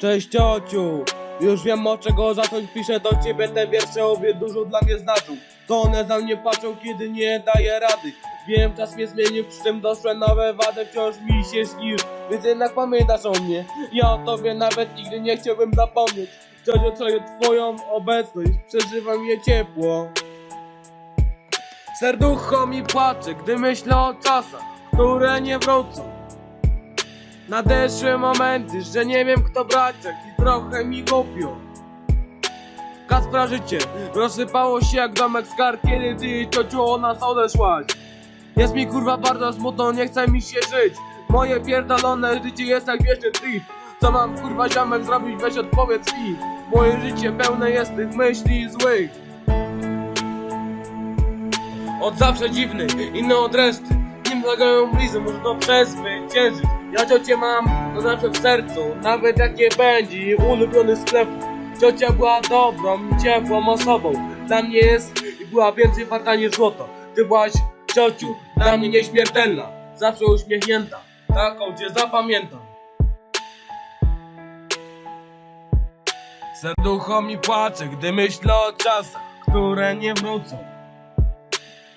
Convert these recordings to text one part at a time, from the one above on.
Cześć ciociu, już wiem od czego zacząć. Piszę do ciebie te wiersze obie dużo dla mnie znaczą. To one za mnie patrzą kiedy nie daję rady. Wiem czas mnie zmienił, przy czym doszły nowe wady. Wciąż mi się śnisz, więc jednak pamiętasz o mnie. Ja o tobie nawet nigdy nie chciałbym zapomnieć. Ciociu, czuję twoją obecność, przeżywam je ciepło. Serducho mi płacze, gdy myślę o czasach, które nie wrócą Nadeszły momenty, że nie wiem kto braciak i trochę mi głupio. Kaspra życie rozsypało się jak domek z kart, kiedy ty ciociu o nas odeszłaś. Jest mi kurwa bardzo smutno, nie chce mi się żyć. Moje pierdolone życie jest jak wieczny trip. Co mam kurwa ziomek zrobić, weź odpowiedz mi Moje życie pełne jest tych myśli złych. Od zawsze dziwny, inny od reszty. Nim zagają blizny, może to przezwyciężyć Ja ciocię mam to zawsze w sercu Nawet jak nie będzie ulubiony sklepu Ciocia była dobrą, ciepłą osobą Dla mnie jest i była więcej warta niż złoto. Ty byłaś ciociu, dla mnie nieśmiertelna Zawsze uśmiechnięta, taką cię zapamiętam. Serducho mi płacze, gdy myślę o czasach, które nie wrócą.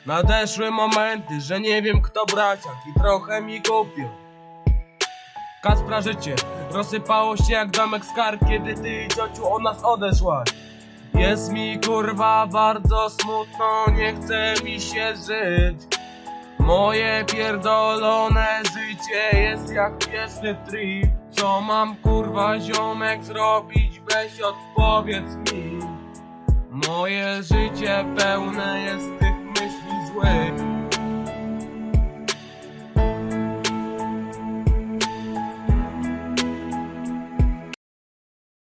Nadeszły momenty, że nie wiem kto braciak i trochę mi głupio Kaspra życie. Rozsypało się jak domek z kart, kiedy ty ciociu od nas odeszłaś. Jest mi kurwa bardzo smutno, nie chce mi się żyć. Moje pierdolone życie jest jak pieszny trip. Co mam kurwa ziomek zrobić, weź odpowiedz mi. Moje życie pełne jest złych